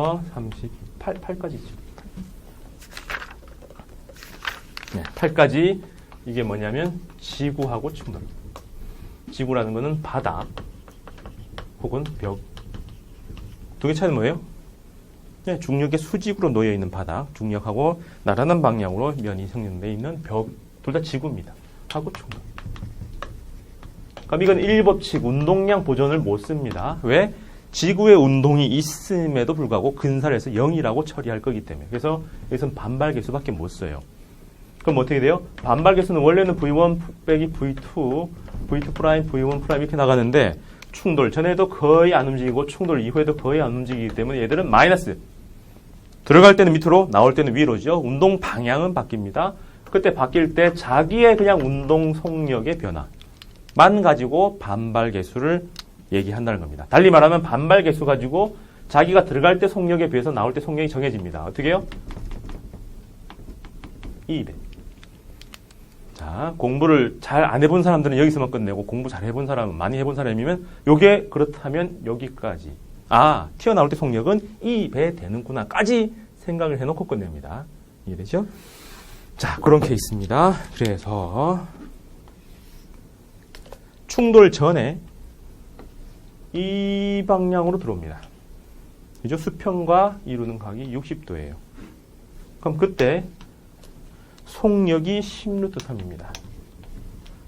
36부터 38, 8까지죠. 네, 8까지 이게 뭐냐면 지구하고 충돌. 지구라는 거는 바다 혹은 벽. 두 개 차이는 뭐예요? 네, 중력의 수직으로 놓여 있는 바닥, 중력하고 나란한 방향으로 면이 형성되어 있는 벽, 둘 다 지구입니다. 하고 충돌. 그럼 이건 일법칙 운동량 보존을 못 씁니다. 왜? 지구의 운동이 있음에도 불구하고 근살에서 0이라고 처리할 거기 때문에. 그래서 여기서는 반발 계수밖에 못 써요. 그럼 어떻게 돼요? 반발 계수는 원래는 V1 빼기 V2, V2 프라임, V1 프라임 이렇게 나가는데 충돌 전에도 거의 안 움직이고 충돌 이후에도 거의 안 움직이기 때문에 얘들은 마이너스. 들어갈 때는 밑으로, 나올 때는 위로죠. 운동 방향은 바뀝니다. 그때 바뀔 때 자기의 그냥 운동 속력의 변화만 가지고 반발 계수를 얘기한다는 겁니다. 달리 말하면 반발 계수 가지고 자기가 들어갈 때 속력에 비해서 나올 때 속력이 정해집니다. 어떻게 해요? 200. 자, 공부를 잘 안 해본 사람들은 여기서만 끝내고 공부 잘 해본 사람, 많이 해본 사람이면 요게 그렇다면 여기까지. 아, 튀어나올 때 속력은 2배 되는구나. 까지 생각을 해놓고 끝냅니다. 이해되죠? 자, 그런 케이스입니다. 그래서 충돌 전에 이 방향으로 들어옵니다. 그죠? 수평과 이루는 각이 60도예요. 그럼 그때 속력이 10루트 3입니다.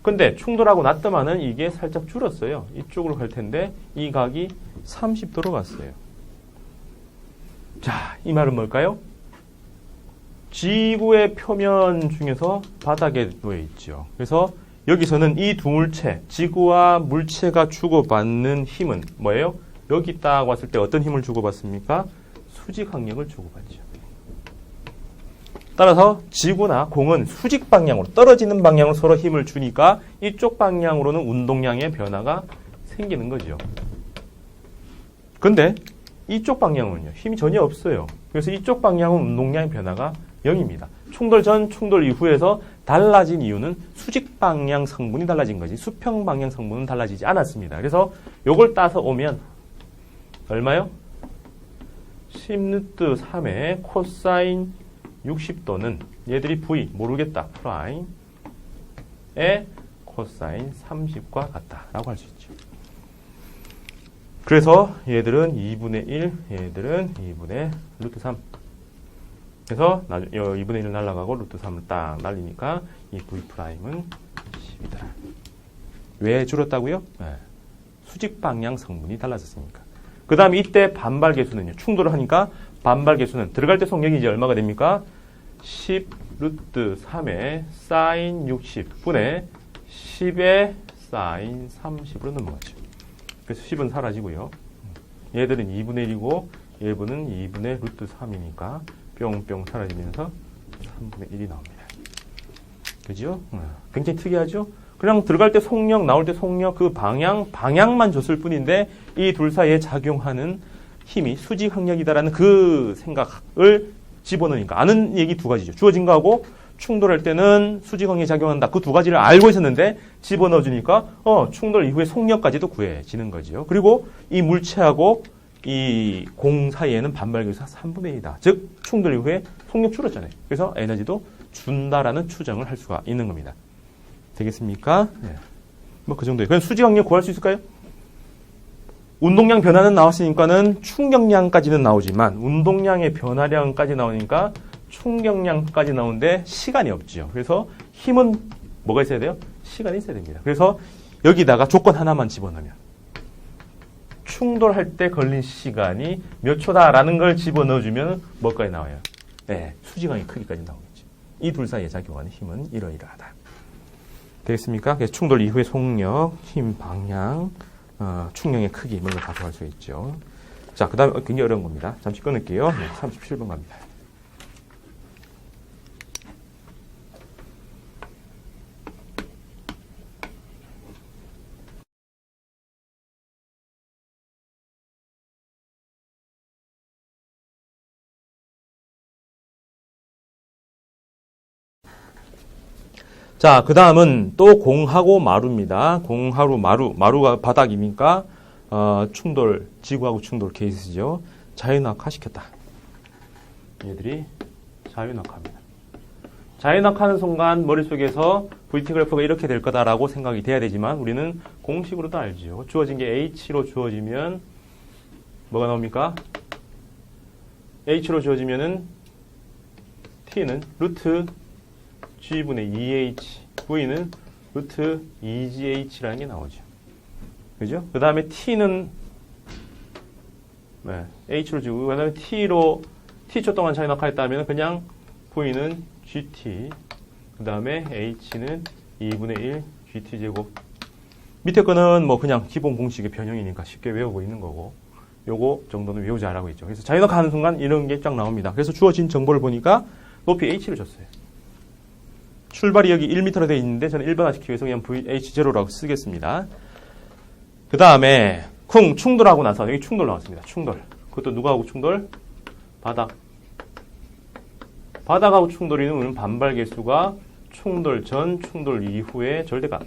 근데 충돌하고 났더만은 이게 살짝 줄었어요. 이쪽으로 갈 텐데 이 각이 30도로 갔어요. 자, 이 말은 뭘까요? 지구의 표면 중에서 바닥에 놓여 있죠. 그래서 여기서는 이 두 물체, 지구와 물체가 주고받는 힘은 뭐예요? 여기 딱 왔을 때 어떤 힘을 주고받습니까? 수직 항력을 주고받죠. 따라서 지구나 공은 수직 방향으로 떨어지는 방향으로 서로 힘을 주니까 이쪽 방향으로는 운동량의 변화가 생기는 거죠. 근데 이쪽 방향은요 힘이 전혀 없어요. 그래서 이쪽 방향은 운동량의 변화가 0입니다. 충돌 전, 충돌 이후에서 달라진 이유는 수직 방향 성분이 달라진 거지 수평 방향 성분은 달라지지 않았습니다. 그래서 요걸 따서 오면 얼마요? 10루트 3의 코사인 60도는 얘들이 V 모르겠다 프라임의 코사인 30과 같다라고 할 수 있죠. 그래서 얘들은 2분의 1, 얘들은 2분의 루트 3. 그래서 나중 2분의 1 날라가고 루트 3을 딱 날리니까 이 V 프라임은 10이다. 왜 줄었다고요? 네. 수직 방향 성분이 달라졌으니까. 그 다음에 이때 반발 계수는요. 충돌을 하니까 반발 계수는 들어갈 때 속력이 이제 얼마가 됩니까? 10 루트 3의 사인 60분의 10의 사인 30으로 넘어가죠. 그래서 10은 사라지고요. 얘들은 2분의 1이고 얘분은 2분의 루트 3이니까 뿅뿅 사라지면서 3분의 1이 나옵니다. 그죠? 굉장히 특이하죠? 그냥 들어갈 때 속력, 나올 때 속력, 그 방향, 방향만 줬을 뿐인데 이 둘 사이에 작용하는 힘이 수직 항력이다라는 그 생각을 집어넣으니까 아는 얘기 두 가지죠. 주어진 거하고 충돌할 때는 수직 항력이 작용한다. 그 두 가지를 알고 있었는데 집어넣어 주니까 어, 충돌 이후에 속력까지도 구해지는 거죠. 그리고 이 물체하고 이 공 사이에는 반발 계수가 3분의 1이다. 즉 충돌 이후에 속력 줄었잖아요. 그래서 에너지도 준다라는 추정을 할 수가 있는 겁니다. 되겠습니까? 네. 뭐그 정도예요. 그럼 수직 항력 구할 수 있을까요? 운동량 변화는 나왔으니까는 충격량까지는 나오지만 운동량의 변화량까지 나오니까 충격량까지 나오는데 시간이 없죠. 그래서 힘은 뭐가 있어야 돼요? 시간이 있어야 됩니다. 그래서 여기다가 조건 하나만 집어넣으면 충돌할 때 걸린 시간이 몇 초다라는 걸 집어넣어주면 뭐까지 나와요? 네, 수직항의 크기까지 나오겠죠. 이 둘 사이에 작용하는 힘은 이러이러하다. 되겠습니까? 그래서 충돌 이후의 속력, 힘 방향, 어, 충격의 크기 이런 걸 가져갈 수 있죠. 자, 그 다음에 굉장히 어려운 겁니다. 잠시 끊을게요. 네, 37번 갑니다. 자, 그 다음은 또 공하고 마루입니다. 공하루 마루. 마루가 바닥이니까, 어, 충돌, 지구하고 충돌 케이스죠. 자연낙하 시켰다. 얘들이 자연낙하입니다. 자연낙하는 순간 머릿속에서 VT 그래프가 이렇게 될 거다라고 생각이 돼야 되지만 우리는 공식으로도 알죠. 주어진 게 H로 주어지면 뭐가 나옵니까? H로 주어지면은 T는 루트 G분의 2H, V는 루트 2GH라는 게 나오죠. 그죠? 그 다음에 T는 네, H로 주고 그 다음에 T로 T초 동안 자연낙하했다면 그냥 V는 GT 그 다음에 H는 2분의 1 GT 제곱 밑에 거는 뭐 그냥 기본 공식의 변형이니까 쉽게 외우고 있는 거고 요거 정도는 외우지 않라고 있죠. 그래서 자연낙하 하는 순간 이런 게 쫙 나옵니다. 그래서 주어진 정보를 보니까 높이 H를 줬어요. 출발이 여기 1m로 되어 있는데 저는 1번화 시키기 위해서 그냥 VH0라고 쓰겠습니다. 그 다음에 쿵 충돌하고 나서 여기 충돌 나왔습니다. 충돌. 그것도 누구하고 충돌? 바닥. 바닥하고 충돌이 있는 반발 개수가 충돌 전, 충돌 이후의 절대값.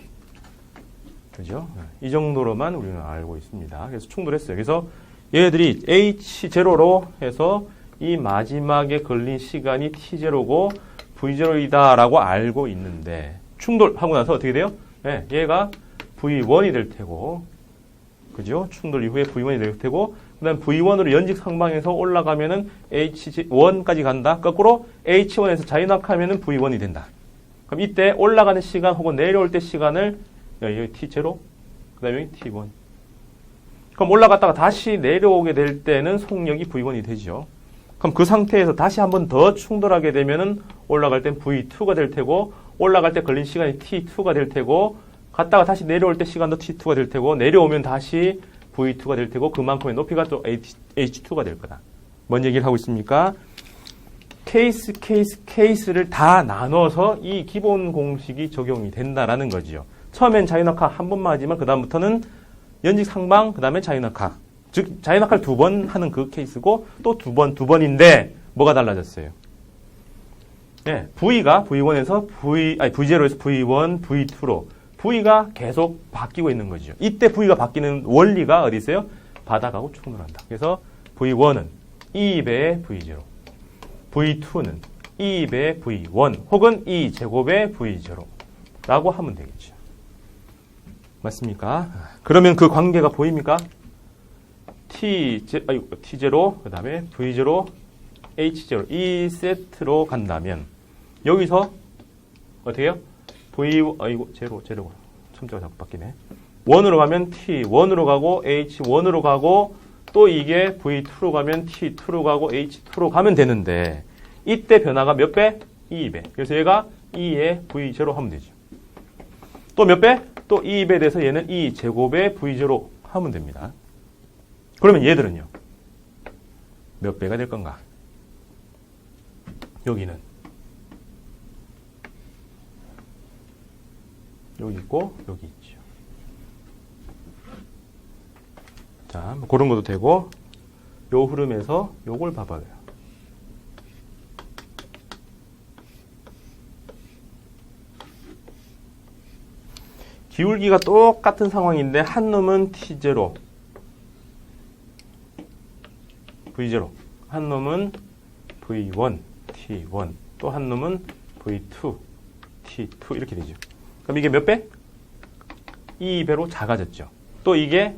그죠? 이 정도로만 우리는 알고 있습니다. 그래서 충돌했어요. 그래서 얘들이 H0로 해서 이 마지막에 걸린 시간이 T0고 V0이다라고 알고 있는데 충돌하고 나서 어떻게 돼요? 네, 얘가 V1이 될 테고 그죠? 충돌 이후에 V1이 될 테고 그다음 V1으로 연직 상방에서 올라가면은 H1까지 간다. 거꾸로 H1에서 자유낙하면은 V1이 된다. 그럼 이때 올라가는 시간 혹은 내려올 때 시간을 여기 T0 그다음에 여기 T1 그럼 올라갔다가 다시 내려오게 될 때는 속력이 V1이 되죠. 그럼 그 상태에서 다시 한 번 더 충돌하게 되면은 올라갈 땐 V2가 될 테고 올라갈 때 걸린 시간이 T2가 될 테고 갔다가 다시 내려올 때 시간도 T2가 될 테고 내려오면 다시 V2가 될 테고 그만큼의 높이가 또 H2가 될 거다. 뭔 얘기를 하고 있습니까? 케이스 케이스 케이스를 다 나눠서 이 기본 공식이 적용이 된다라는 거지요. 처음엔 자유낙하 한 번만 하지만 그 다음부터는 연직 상방 그 다음에 자유낙하 즉 자연낙하를 두번 하는 그 케이스고 또 두 번, 두 번인데 뭐가 달라졌어요? 네, V가 V1에서 V, 아니 V0에서 V1, V2로 V가 계속 바뀌고 있는 거죠. 이때 V가 바뀌는 원리가 어디 있어요? 바닥하고 충돌한다. 그래서 V1은 2배의 V0, V2는 2배의 V1 혹은 2제곱의 V0라고 하면 되겠죠. 맞습니까? 그러면 그 관계가 보입니까? T, 아이고, T0, 그 다음에 V0, H0 이 세트로 간다면 여기서 어떻게 해요? V, 아이고, 제로, 제로. 첨자가 자꾸 바뀌네. 1으로 가면 T, 1으로 가고 H, 1으로 가고 또 이게 V2로 가면 T2로 가고 H2로 가면 되는데 이때 변화가 몇 배? 2배. 그래서 얘가 2의 V0 하면 되죠. 또 몇 배? 또 2배 돼서 얘는 2제곱의 V0 하면 됩니다. 그러면 얘들은요? 몇 배가 될 건가? 여기는 여기 있고 여기 있죠. 자, 뭐 그런 것도 되고 요 흐름에서 요걸 봐봐요. 기울기가 똑같은 상황인데 한 놈은 T0 V0. 한 놈은 V1, T1. 또 한 놈은 V2, T2. 이렇게 되죠. 그럼 이게 몇 배? 2배로 작아졌죠. 또 이게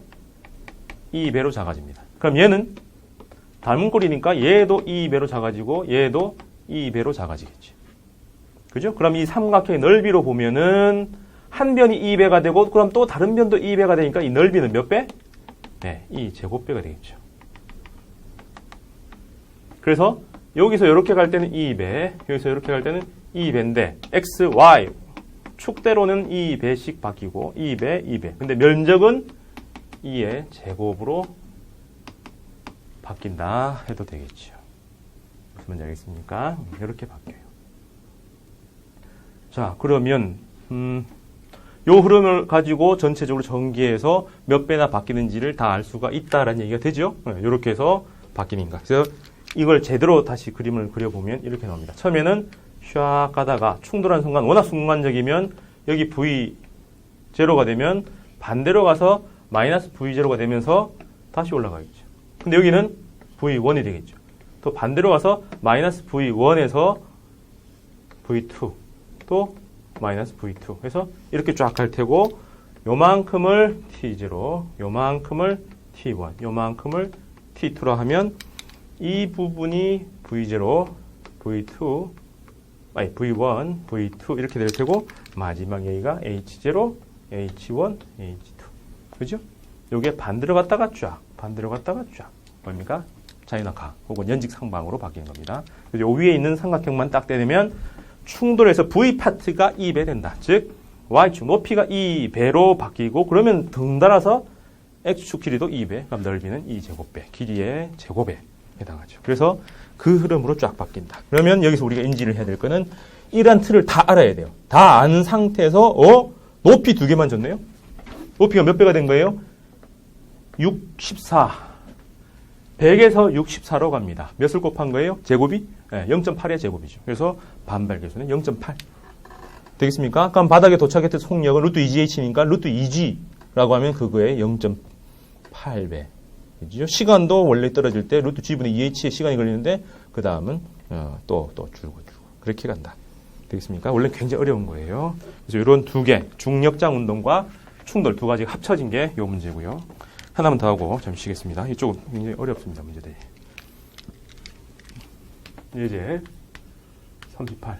2배로 작아집니다. 그럼 얘는 닮은 꼴이니까 얘도 2배로 작아지고 얘도 2배로 작아지겠지. 그죠? 그럼 이 삼각형의 넓이로 보면은 한 변이 2배가 되고 그럼 또 다른 변도 2배가 되니까 이 넓이는 몇 배? 네, 2제곱배가 되겠죠. 그래서 여기서 이렇게 갈 때는 2배, 여기서 이렇게 갈 때는 2배인데 x, y 축대로는 2배씩 바뀌고 2배, 2배. 근데 면적은 2의 제곱으로 바뀐다 해도 되겠죠. 무슨 말인지 알겠습니까? 이렇게 바뀌어요. 자, 그러면 음, 요 흐름을 가지고 전체적으로 전개해서 몇 배나 바뀌는지를 다 알 수가 있다라는 얘기가 되죠. 이렇게 네, 해서 바뀌는가. 그래서 이걸 제대로 다시 그림을 그려보면 이렇게 나옵니다. 처음에는 샥 가다가 충돌하는 순간 워낙 순간적이면 여기 V 제로가 되면 반대로 가서 마이너스 V 제로가 되면서 다시 올라가겠죠. 근데 여기는 V1이 되겠죠. 또 반대로 가서 마이너스 V1에서 V2 또 마이너스 V2 해서 이렇게 쫙 갈 테고 요만큼을 T0 요만큼을 T1 요만큼을 T2로 하면 이 부분이 V0 V2 아니 V1 V2 이렇게 될 테고 마지막 여기가 H0 H1 H2 그죠? 요게 반대로 갔다가 쫙 반대로 갔다가 쫙 뭡니까? 자이나카 혹은 연직 상방으로 바뀌는 겁니다. 요 위에 있는 삼각형만 딱 떼내면 충돌해서 V 파트가 2배 된다. 즉 Y축 높이가 2배로 바뀌고 그러면 덩달아서 X축 길이도 2배, 그럼 넓이는 2제곱배, 길이의 제곱에 해당하죠. 그래서 그 흐름으로 쫙 바뀐다. 그러면 여기서 우리가 인지를 해야 될 거는 이러한 틀을 다 알아야 돼요. 다안 상태에서 어? 높이 두 개만 줬네요. 높이가 몇 배가 된 거예요? 64. 100에서 64로 갑니다. 몇을 곱한 거예요? 제곱이? 네, 0.8의 제곱이죠. 그래서 반발 계수는 0.8. 되겠습니까? 그럼 바닥에 도착했을 속력은 루트 2GH니까 루트 2G라고 하면 그거의 0.8배. 그죠? 시간도 원래 떨어질 때 루트 G분의 2H의 시간이 걸리는데 그 다음은 어, 또, 또 줄고 줄고. 그렇게 간다. 되겠습니까? 원래 굉장히 어려운 거예요. 그래서 이런 두 개, 중력장 운동과 충돌 두 가지가 합쳐진 게 이 문제고요. 하나만 더 하고 잠시 쉬겠습니다. 이쪽은 굉장히 어렵습니다. 문제들이. 예제 38.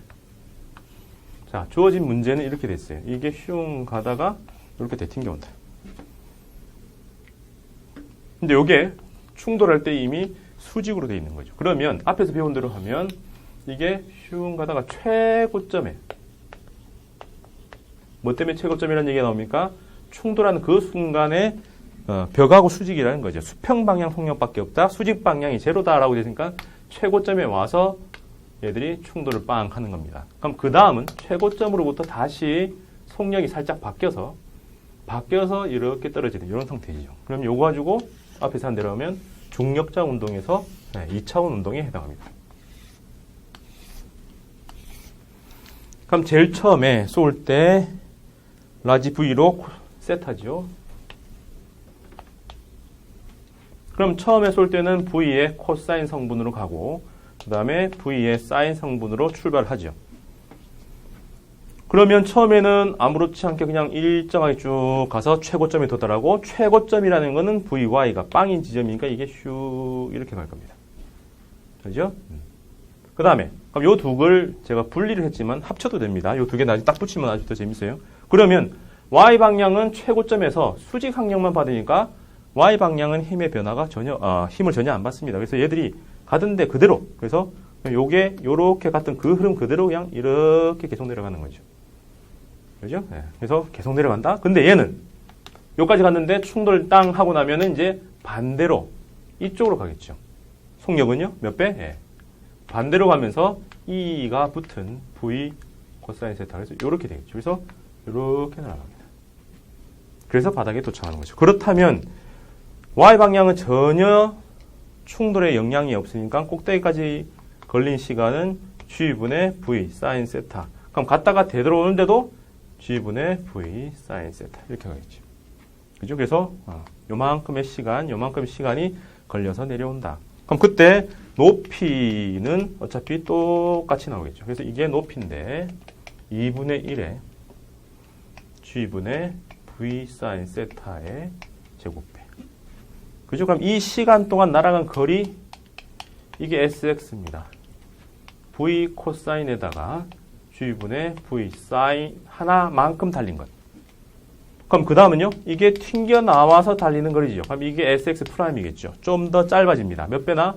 자, 주어진 문제는 이렇게 됐어요. 이게 슝 가다가 이렇게 대튕겨 온다. 근데 이게 충돌할 때 이미 수직으로 되어 있는 거죠. 그러면 앞에서 배운 대로 하면 이게 슝 가다가 최고점에 뭐 때문에 최고점이라는 얘기가 나옵니까? 충돌하는 그 순간에 어, 벽하고 수직이라는 거죠. 수평 방향 속력밖에 없다. 수직 방향이 제로다라고 되니까 최고점에 와서 얘들이 충돌을 빵 하는 겁니다. 그럼 그 다음은 최고점으로부터 다시 속력이 살짝 바뀌어서 바뀌어서 이렇게 떨어지는 이런 상태죠. 그럼 요거 가지고 앞에서 한 대로 하면 중력자 운동에서 네, 2차원 운동에 해당합니다. 그럼 제일 처음에 쏠 때 라지 V로 세타죠. 그럼 처음에 쏠 때는 V의 코사인 성분으로 가고 그 다음에 V의 사인 성분으로 출발하죠. 그러면 처음에는 아무렇지 않게 그냥 일정하게 쭉 가서 최고점에 도달하고 최고점이라는 거는 VY가 빵인 지점이니까 이게 슉 이렇게 갈 겁니다. 그죠? 그 다음에 그럼 요 두 걸 제가 분리를 했지만 합쳐도 됩니다. 요 두 개 나중에 딱 붙이면 아주 더 재밌어요. 그러면 Y 방향은 최고점에서 수직 항력만 받으니까 Y 방향은 힘의 변화가 전혀 어, 힘을 전혀 안 받습니다. 그래서 얘들이 가던데 그대로 그래서 요게 요렇게 갔던 그 흐름 그대로 그냥 이렇게 계속 내려가는 거죠. 그죠? 네. 그래서 계속 내려간다. 근데 얘는 여기까지 갔는데 충돌 땅 하고 나면은 이제 반대로 이쪽으로 가겠죠. 속력은요? 몇 배? 네. 반대로 가면서 E가 붙은 V 코사인 세타. 그래서 이렇게 되겠죠. 그래서 이렇게 날아갑니다. 그래서 바닥에 도착하는 거죠. 그렇다면 Y 방향은 전혀 충돌에 영향이 없으니까 꼭대기까지 걸린 시간은 G분의 V 사인 세타. 그럼 갔다가 되돌아오는데도 G분의 V 사인 세타 이렇게 가겠죠. 그죠? 그래서 어, 요만큼의 시간, 요만큼의 시간이 걸려서 내려온다. 그럼 그때 높이는 어차피 똑같이 나오겠죠. 그래서 이게 높이인데 2분의 1에 G분의 V 사인 세타의 제곱배. 그죠? 그럼 이 시간 동안 날아간 거리 이게 SX입니다. V 코사인에다가 G분의 V 사인 하나만큼 달린 것. 그럼 그 다음은요? 이게 튕겨 나와서 달리는 거리죠. 그럼 이게 SX 프라임이겠죠. 좀 더 짧아집니다. 몇 배나?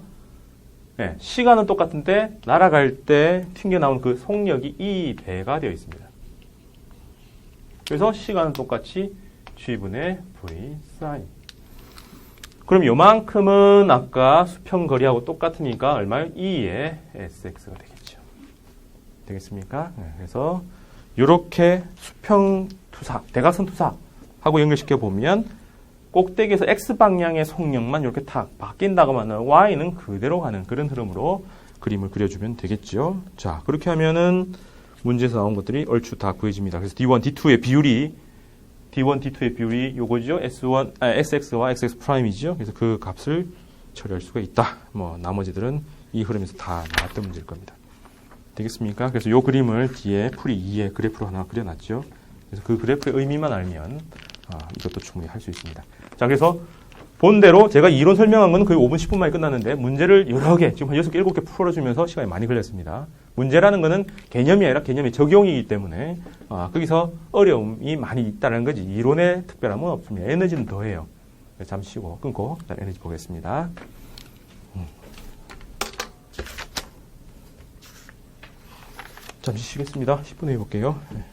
네, 시간은 똑같은데 날아갈 때 튕겨 나온 그 속력이 2배가 되어 있습니다. 그래서 시간은 똑같이 G분의 V 사인. 그럼 요만큼은 아까 수평 거리하고 똑같으니까 얼마요? 2의 SX가 되겠죠. 되겠습니까? 네, 그래서 이렇게 수평 투사, 대각선 투사하고 연결시켜 보면 꼭대기에서 x 방향의 속력만 이렇게 탁 바뀐다고 하면 y는 그대로 가는 그런 흐름으로 그림을 그려주면 되겠죠. 자, 그렇게 하면은 문제에서 나온 것들이 얼추 다 구해집니다. 그래서 D1, D2의 비율이 D1, D2의 비율이 요거죠. S1, 아, SX와 XX 프라임이죠. 그래서 그 값을 처리할 수가 있다. 뭐 나머지들은 이 흐름에서 다 나왔던 문제일 겁니다. 되겠습니까? 그래서 요 그림을 뒤에 풀이 2의 그래프로 하나 그려놨죠. 그래서 그 그래프의 의미만 알면 아, 이것도 충분히 할 수 있습니다. 자, 그래서 본대로 제가 이론 설명한 건 거의 5분, 10분 만에 끝났는데 문제를 여러 개, 지금 한 6개, 7개 풀어주면서 시간이 많이 걸렸습니다. 문제라는 거는 개념이 아니라 개념의 적용이기 때문에 아, 거기서 어려움이 많이 있다는 거지 이론에 특별함은 없습니다. 에너지는 더해요. 잠시 쉬고 끊고 에너지 보겠습니다. 잠시 쉬겠습니다. 10분 후에 볼게요. 네.